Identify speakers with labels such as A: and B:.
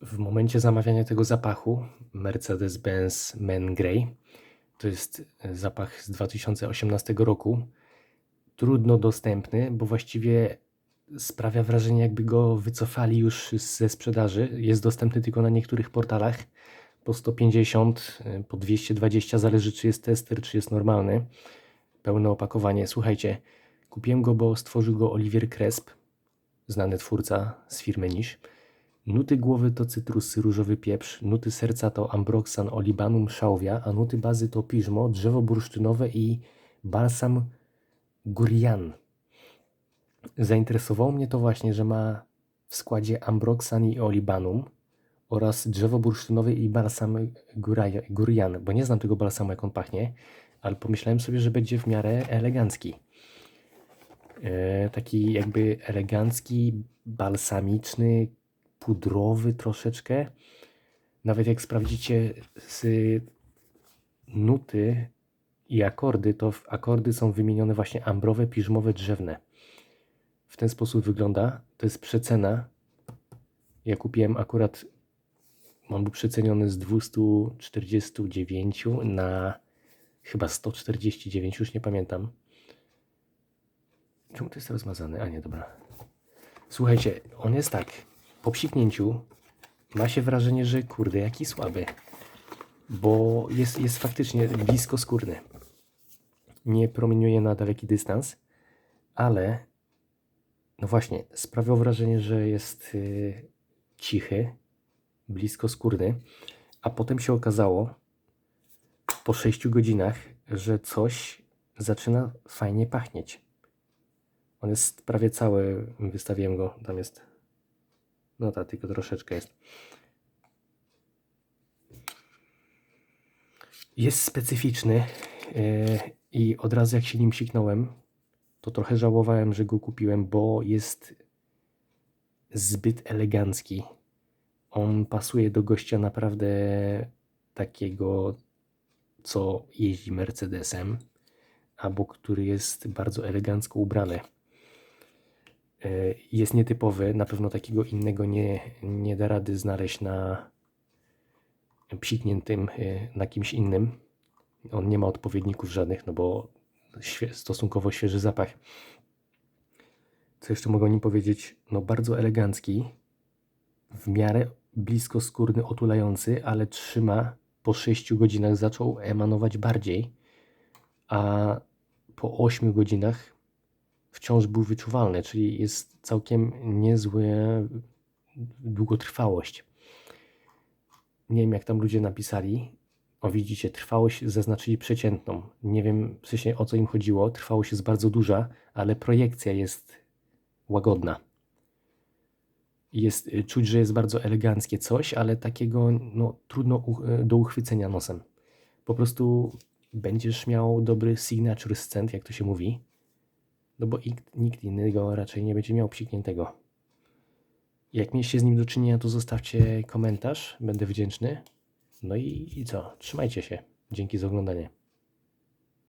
A: w momencie zamawiania tego zapachu Mercedes-Benz Men Grey, to jest e, zapach z 2018 roku, trudno dostępny, bo właściwie sprawia wrażenie, jakby go wycofali już ze sprzedaży. Jest dostępny tylko na niektórych portalach po 150, e, po 220, zależy czy jest tester, czy jest normalny. Pełne opakowanie. Słuchajcie, kupiłem go, bo stworzył go Olivier Cresp, znany twórca z firmy Niche. Nuty głowy to cytrusy, różowy pieprz, nuty serca to ambroxan, olibanum, szałwia, a nuty bazy to piżmo, drzewo bursztynowe i balsam gurian. Zainteresowało mnie to właśnie, że ma w składzie ambroxan i olibanum oraz drzewo bursztynowe i balsam gurian, bo nie znam tego balsamu jak on pachnie, ale pomyślałem sobie, że będzie w miarę elegancki. E, taki jakby elegancki, balsamiczny, pudrowy troszeczkę. Nawet jak sprawdzicie z nuty i akordy, to akordy są wymienione właśnie ambrowe, piżmowe, drzewne. W ten sposób wygląda. To jest przecena. Ja kupiłem akurat, on był przeceniony z 249 na chyba 149, już nie pamiętam. Czemu to jest rozmazane? A nie, dobra. Słuchajcie, on jest tak. Po psiknięciu ma się wrażenie, że kurde, jaki słaby. Bo jest, jest faktycznie blisko skórny. Nie promieniuje na daleki dystans, ale no właśnie, sprawiał wrażenie, że jest y, cichy, blisko skórny, a potem się okazało po 6 godzinach, że coś zaczyna fajnie pachnieć. On jest prawie cały, wystawiłem go, tam jest, no tak, tylko troszeczkę jest. Jest specyficzny yy, i od razu jak się nim siknąłem, to trochę żałowałem, że go kupiłem, bo jest zbyt elegancki. On pasuje do gościa naprawdę takiego, co jeździ Mercedesem, albo który jest bardzo elegancko ubrany. E, Jest nietypowy, na pewno takiego innego nie, nie da rady znaleźć na psikniętym, e, na kimś innym. On nie ma odpowiedników żadnych, no bo stosunkowo świeży zapach. Co jeszcze mogę o nim powiedzieć? No bardzo elegancki, w miarę blisko skórny, otulający, ale trzyma po 6 godzinach zaczął emanować bardziej, a po 8 godzinach wciąż był wyczuwalny, czyli jest całkiem niezła długotrwałość. Nie wiem, jak tam ludzie napisali. O, widzicie, trwałość zaznaczyli przeciętną. Nie wiem w sensie o co im chodziło. Trwałość jest bardzo duża, ale projekcja jest łagodna. Jest, y, czuć, że jest bardzo eleganckie coś, ale takiego no, trudno u, do uchwycenia nosem. Po prostu będziesz miał dobry signature scent, jak to się mówi. No bo nikt, inny go raczej nie będzie miał psikniętego. Jak mieliście z nim do czynienia, to zostawcie komentarz, będę wdzięczny. No i, i co? Trzymajcie się. Dzięki za oglądanie.